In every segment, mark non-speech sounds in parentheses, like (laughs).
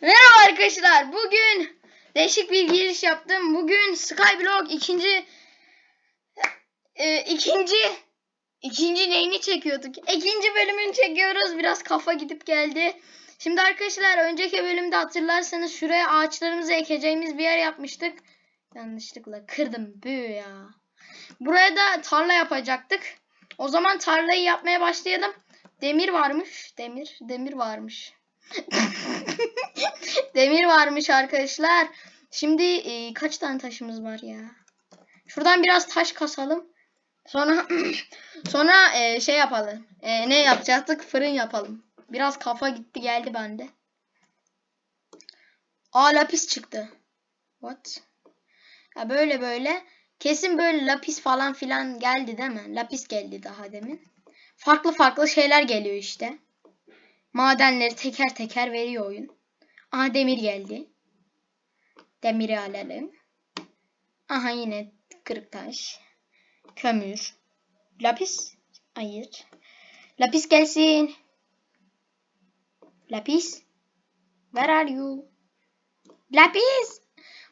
Merhaba arkadaşlar. Bugün değişik bir giriş yaptım. Bugün Skyblock ikinci e, ikinci ikinci neyini çekiyorduk? İkinci bölümünü çekiyoruz. Biraz kafa gidip geldi. Şimdi arkadaşlar önceki bölümde hatırlarsanız şuraya ağaçlarımızı ekeceğimiz bir yer yapmıştık. Yanlışlıkla kırdım. Büyü ya. Buraya da tarla yapacaktık. O zaman tarlayı yapmaya başlayalım. Demir varmış. Demir. Demir varmış. (laughs) Demir varmış arkadaşlar. Şimdi e, kaç tane taşımız var ya? Şuradan biraz taş kasalım. Sonra (clears throat) sonra e, şey yapalım. E, ne yapacaktık? Fırın yapalım. Biraz kafa gitti geldi bende. Aa lapis çıktı. What? Ya böyle böyle. Kesin böyle lapis falan filan geldi değil mi? Lapis geldi daha demin. Farklı farklı şeyler geliyor işte. Madenleri teker teker veriyor oyun. Aha demir geldi. Demiri alalım. Aha yine kırık taş. Kömür. Lapis. Hayır. Lapis gelsin. Lapis. Where are you? Lapis.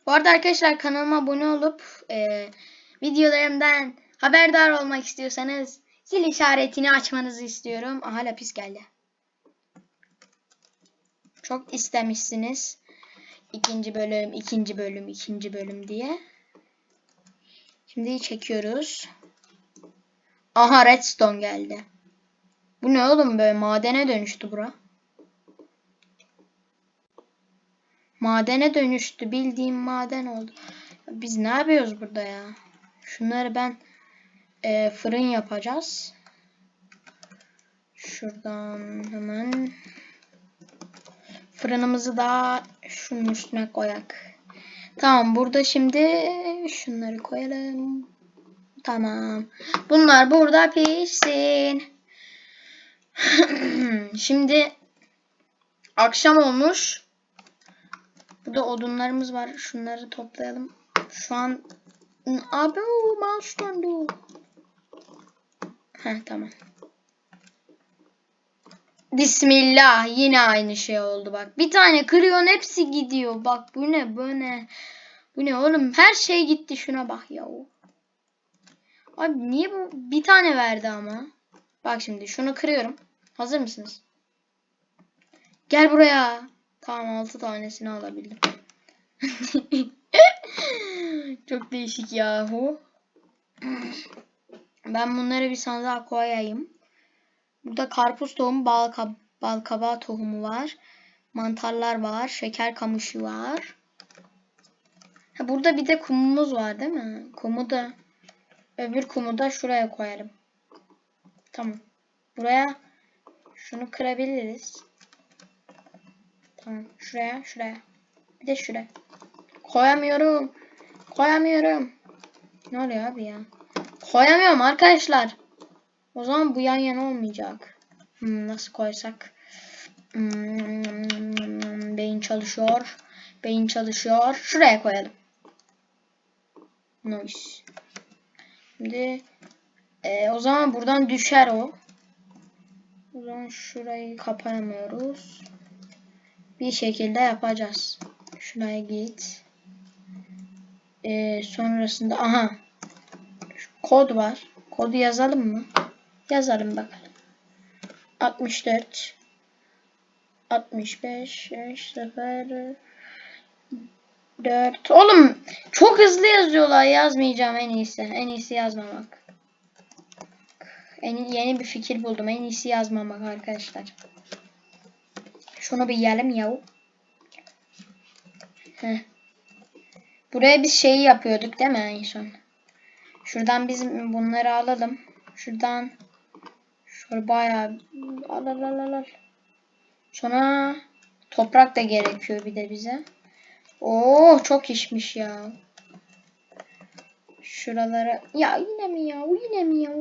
Bu arada arkadaşlar kanalıma abone olup e, videolarımdan haberdar olmak istiyorsanız zil işaretini açmanızı istiyorum. Aha lapis geldi. Çok istemişsiniz. İkinci bölüm, ikinci bölüm, ikinci bölüm diye. Şimdi çekiyoruz. Aha redstone geldi. Bu ne oğlum böyle madene dönüştü bura. Madene dönüştü. Bildiğim maden oldu. Biz ne yapıyoruz burada ya? Şunları ben e, fırın yapacağız. Şuradan hemen fırınımızı da şunun üstüne koyak. Tamam burada şimdi şunları koyalım. Tamam. Bunlar burada pişsin. (clears throat) şimdi akşam olmuş. Burada odunlarımız var. Şunları toplayalım. Şu an abi mouse döndü. Heh tamam. Bismillah yine aynı şey oldu bak. Bir tane kırıyorsun hepsi gidiyor. Bak bu ne bu ne. Bu ne oğlum her şey gitti şuna bak ya. Abi niye bu bir tane verdi ama. Bak şimdi şunu kırıyorum. Hazır mısınız? Gel buraya. Tamam 6 tanesini alabildim. (laughs) Çok değişik yahu. Ben bunları bir sandığa koyayım. Burada karpuz tohumu, bal, bal kabağı tohumu var. Mantarlar var. Şeker kamışı var. Ha, burada bir de kumumuz var değil mi? Kumu da öbür kumu da şuraya koyarım. Tamam. Buraya şunu kırabiliriz. Tamam. Şuraya, şuraya. Bir de şuraya. Koyamıyorum. Koyamıyorum. Ne oluyor abi ya? Koyamıyorum arkadaşlar. O zaman bu yan yana olmayacak. Hmm, nasıl koysak? Hmm, beyin çalışıyor. Beyin çalışıyor. Şuraya koyalım. Nice. Şimdi e, o zaman buradan düşer o. O zaman şurayı kapayamıyoruz. Bir şekilde yapacağız. Şuraya git. E, sonrasında aha kod var. Kodu yazalım mı? Yazalım bakalım. 64 65 0 4 Oğlum çok hızlı yazıyorlar. Yazmayacağım en iyisi. En iyisi yazmamak. En, yeni bir fikir buldum. En iyisi yazmamak arkadaşlar. Şunu bir yiyelim yahu. Heh. Buraya bir şeyi yapıyorduk değil mi en son? Şuradan biz bunları alalım. Şuradan şöyle bayağı al al al al. Sonra toprak da gerekiyor bir de bize. Oo çok işmiş ya. Şuralara ya yine mi ya? Yine mi ya?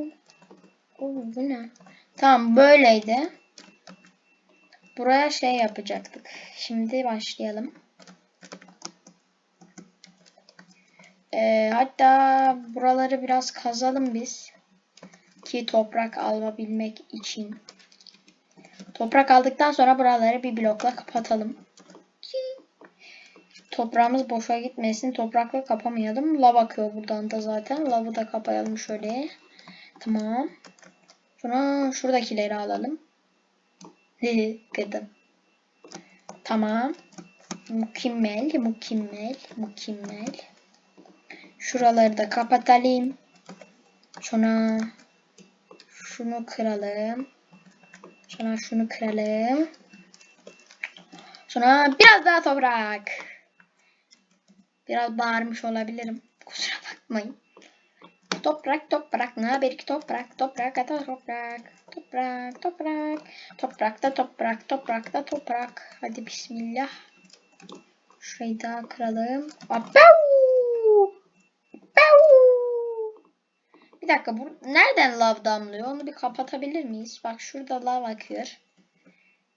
Oo, bu ne? Tamam böyleydi. Buraya şey yapacaktık. Şimdi başlayalım. Ee, hatta buraları biraz kazalım biz. Ki toprak alabilmek için. Toprak aldıktan sonra buraları bir blokla kapatalım. Toprağımız boşa gitmesin. Toprakla kapamayalım. Lav akıyor buradan da zaten. Lavı da kapayalım şöyle. Tamam. Sonra şuradakileri alalım. Gıdım. Tamam. Mükemmel, mükemmel, mükemmel. Şuraları da kapatalım. Sonra şunu kıralım. Sonra şunu kıralım. Sonra biraz daha toprak. Biraz bağırmış olabilirim. Kusura bakmayın. Toprak toprak ne haber ki toprak toprak ata toprak toprak toprak toprakta toprak toprakta toprak hadi bismillah şurayı daha kıralım Apau! Bir dakika bu nereden lav damlıyor onu bir kapatabilir miyiz bak şurada lav akıyor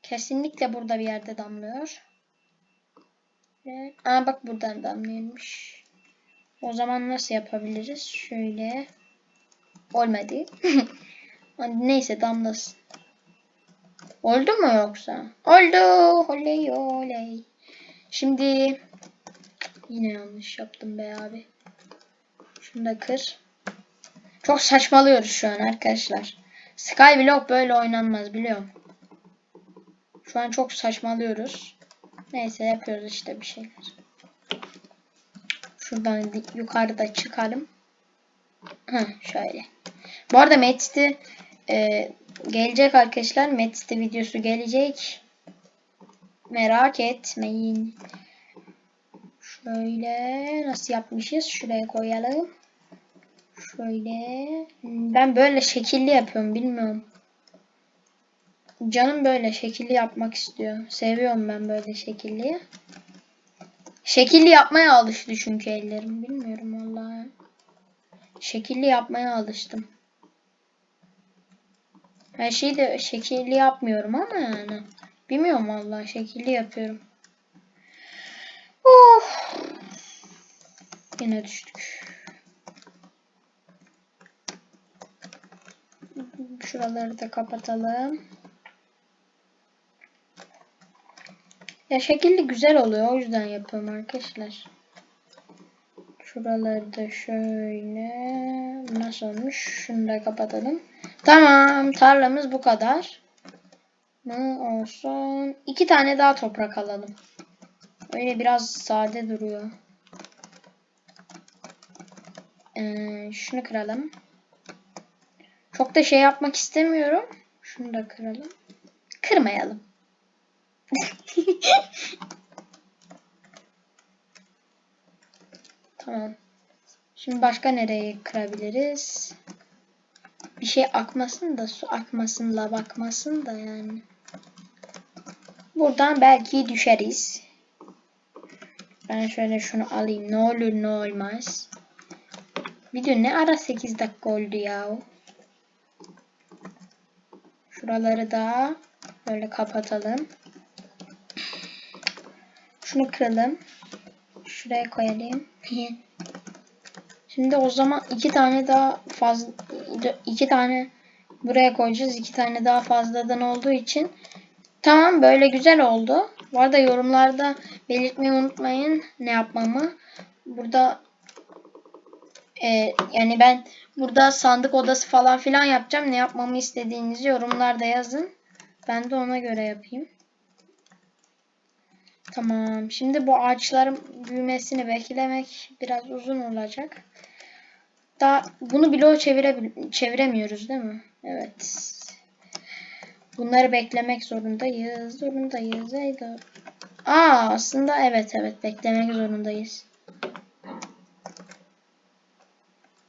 kesinlikle burada bir yerde damlıyor Evet. Aa bak buradan damlıyormuş o zaman nasıl yapabiliriz? Şöyle. Olmadı. (laughs) Neyse damlasın. Oldu mu yoksa? Oldu. Oley oley. Şimdi yine yanlış yaptım be abi. Şunu da kır. Çok saçmalıyoruz şu an arkadaşlar. Skyblock böyle oynanmaz biliyorum. Şu an çok saçmalıyoruz. Neyse yapıyoruz işte bir şeyler. Şuradan yukarıda çıkalım. Heh, şöyle. Bu arada Met'te e, gelecek arkadaşlar. Met'te videosu gelecek. Merak etmeyin. Şöyle nasıl yapmışız? Şuraya koyalım. Şöyle. Ben böyle şekilli yapıyorum bilmiyorum. Canım böyle şekilli yapmak istiyor. Seviyorum ben böyle şekilli. Şekilli yapmaya alıştı çünkü ellerim. Bilmiyorum vallahi. Şekilli yapmaya alıştım. Her şeyi de şekilli yapmıyorum ama yani. Bilmiyorum vallahi şekilli yapıyorum. Oh. Yine düştük. Şuraları da kapatalım. Ya şekilli güzel oluyor. O yüzden yapıyorum arkadaşlar. Şuraları da şöyle. Nasıl olmuş? Şunu da kapatalım. Tamam. Tarlamız bu kadar. Ne olsun? İki tane daha toprak alalım. Öyle biraz sade duruyor. Ee, şunu kıralım. Çok da şey yapmak istemiyorum. Şunu da kıralım. Kırmayalım. (laughs) tamam. Şimdi başka nereye kırabiliriz? Bir şey akmasın da su akmasın, lav akmasın da yani. Buradan belki düşeriz. Ben şöyle şunu alayım. Ne olur ne olmaz. Video ne ara 8 dakika oldu ya. Şuraları da böyle kapatalım. Şunu kıralım. Şuraya koyalım. (laughs) Şimdi o zaman iki tane daha fazla iki tane buraya koyacağız. iki tane daha fazladan olduğu için tamam böyle güzel oldu. Bu arada yorumlarda belirtmeyi unutmayın ne yapmamı. Burada e, yani ben burada sandık odası falan filan yapacağım. Ne yapmamı istediğinizi yorumlarda yazın. Ben de ona göre yapayım. Tamam. Şimdi bu ağaçların büyümesini beklemek biraz uzun olacak. Daha bunu bloğa çevire, çeviremiyoruz değil mi? Evet. Bunları beklemek zorundayız. Zorundayız. Haydi. Aa aslında evet evet beklemek zorundayız.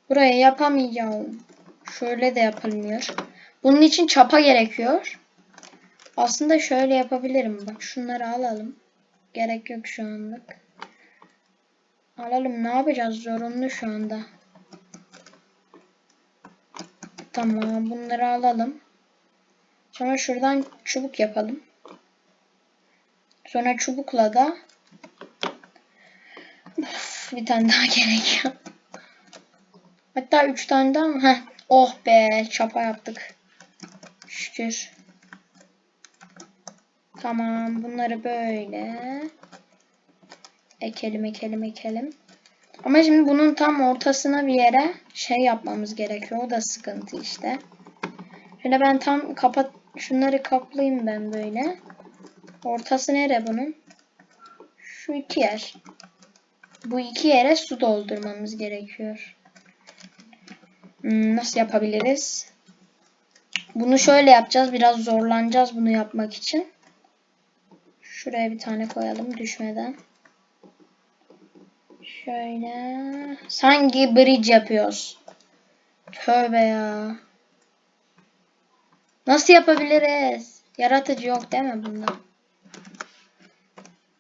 Buraya yapamayacağım. Şöyle de yapılmıyor. Bunun için çapa gerekiyor. Aslında şöyle yapabilirim. Bak şunları alalım. Gerek yok şu anlık. Alalım. Ne yapacağız? Zorunlu şu anda. Tamam. Bunları alalım. Sonra şuradan çubuk yapalım. Sonra çubukla da bir tane daha (laughs) gerekiyor. Hatta üç tane daha mı? Heh. Oh be. Çapa yaptık. Şükür. Tamam. Bunları böyle. Ekelim ekelim ekelim. Ama şimdi bunun tam ortasına bir yere şey yapmamız gerekiyor. O da sıkıntı işte. Şöyle ben tam kapat şunları kaplayayım ben böyle. Ortası nere bunun? Şu iki yer. Bu iki yere su doldurmamız gerekiyor. Hmm, nasıl yapabiliriz? Bunu şöyle yapacağız. Biraz zorlanacağız bunu yapmak için. Şuraya bir tane koyalım düşmeden. Şöyle. Sanki bridge yapıyoruz. Tövbe ya. Nasıl yapabiliriz? Yaratıcı yok değil mi bunda?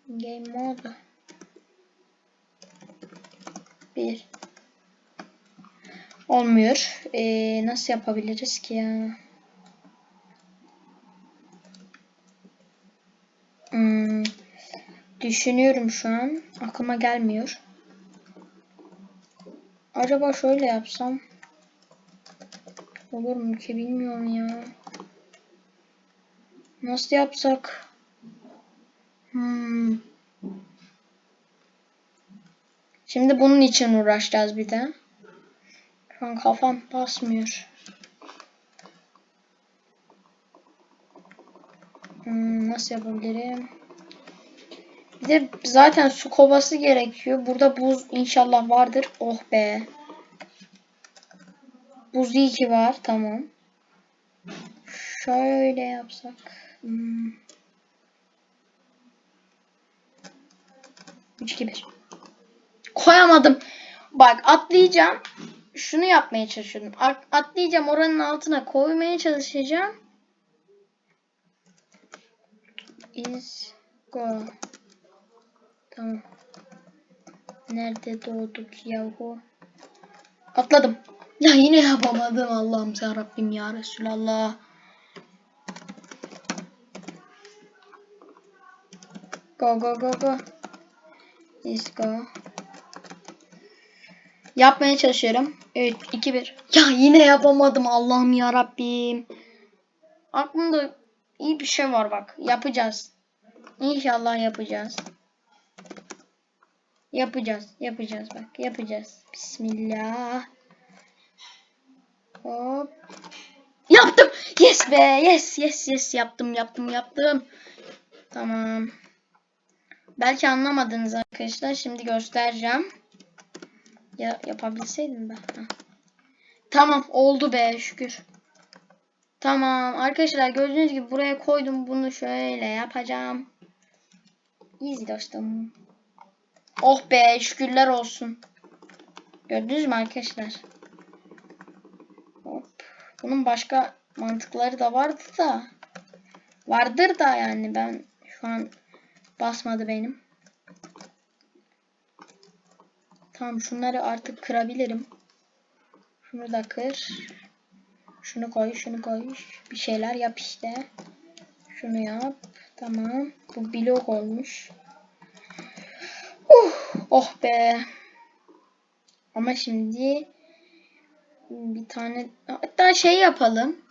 Game mode. Bir. Olmuyor. Ee, nasıl yapabiliriz ki ya? Hmm, düşünüyorum şu an. Aklıma gelmiyor. Acaba şöyle yapsam olur mu ki bilmiyorum ya. Nasıl yapsak? Hmm. Şimdi bunun için uğraşacağız bir de. Şu an kafam basmıyor. Hmm, nasıl yapabilirim? Bir de zaten su kovası gerekiyor. Burada buz inşallah vardır. Oh be. Buz iyi ki var. Tamam. Şöyle yapsak. Hmm. 3 2 1. Koyamadım. Bak atlayacağım. Şunu yapmaya çalışıyordum. At- Atlayacağım oranın altına koymaya çalışacağım. Is go. Tamam. Nerede doğduk yahu? Atladım. Ya yine yapamadım Allah'ım ya Rabbim ya Resulallah. Go go go go. Let's go. Yapmaya çalışıyorum. 3 2 1. Ya yine yapamadım Allah'ım ya Rabbim. Aklımda iyi bir şey var bak. Yapacağız. İnşallah yapacağız. Yapacağız. Yapacağız bak. Yapacağız. Bismillah. Hop. Yaptım. Yes be. Yes yes yes yaptım yaptım yaptım. Tamam. Belki anlamadınız arkadaşlar. Şimdi göstereceğim. Ya yapabilseydim ben. Heh. Tamam oldu be şükür. Tamam arkadaşlar gördüğünüz gibi buraya koydum bunu şöyle yapacağım. Easy dostum. Oh be şükürler olsun. Gördünüz mü arkadaşlar? Hop. Bunun başka mantıkları da vardı da. Vardır da yani ben şu an basmadı benim. Tamam şunları artık kırabilirim. Şunu da kır. Şunu koy, şunu koy. Bir şeyler yap işte. Şunu yap. Tamam. Bu blok olmuş. Uh, oh be. Ama şimdi bir tane hatta şey yapalım.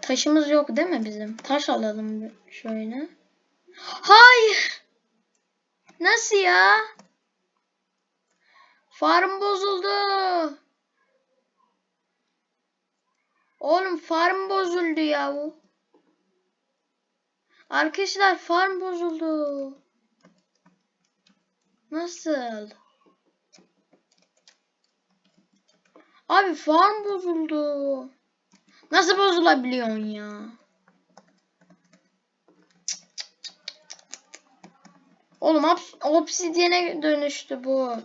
Taşımız yok değil mi bizim? Taş alalım şöyle. Hayır. Nasıl ya? Farm bozuldu. Oğlum farm bozuldu ya. Arkadaşlar farm bozuldu. Nasıl? Abi farm bozuldu. Nasıl bozulabiliyorsun ya? Oğlum obs- obsidiyene dönüştü bu.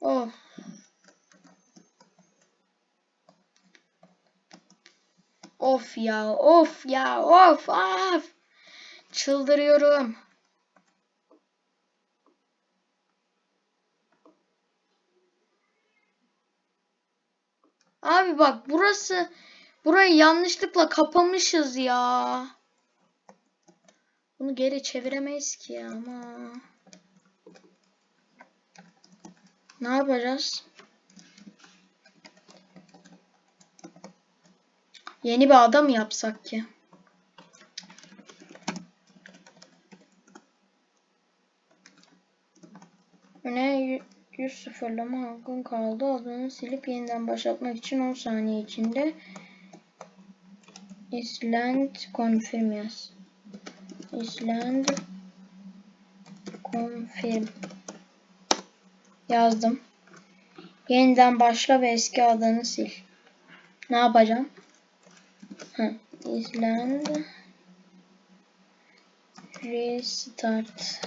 Of. Of ya, of ya, of, of. Çıldırıyorum. Abi bak burası burayı yanlışlıkla kapamışız ya. Bunu geri çeviremeyiz ki ama. Ne yapacağız? Yeni bir ada mı yapsak ki? Öne yü- 100 sıfırlama hakkın kaldı. Adını silip yeniden başlatmak için 10 saniye içinde Island confirm yaz. Island confirm yazdım. Yeniden başla ve eski adını sil. Ne yapacağım? Ha, Island restart.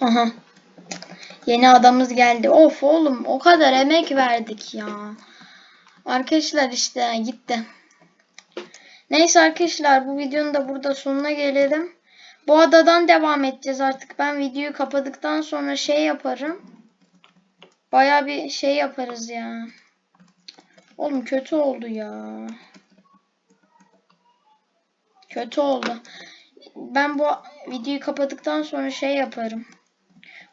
Aha. Yeni adamız geldi. Of oğlum o kadar emek verdik ya. Arkadaşlar işte gitti. Neyse arkadaşlar bu videonun da burada sonuna gelelim. Bu adadan devam edeceğiz artık. Ben videoyu kapadıktan sonra şey yaparım. Baya bir şey yaparız ya. Oğlum kötü oldu ya. Kötü oldu. Ben bu videoyu kapadıktan sonra şey yaparım.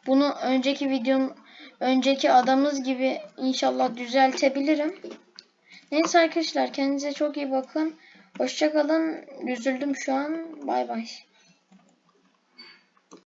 Bunu önceki videonun önceki adamız gibi inşallah düzeltebilirim. Neyse arkadaşlar kendinize çok iyi bakın. Hoşçakalın. Üzüldüm şu an. Bay bay.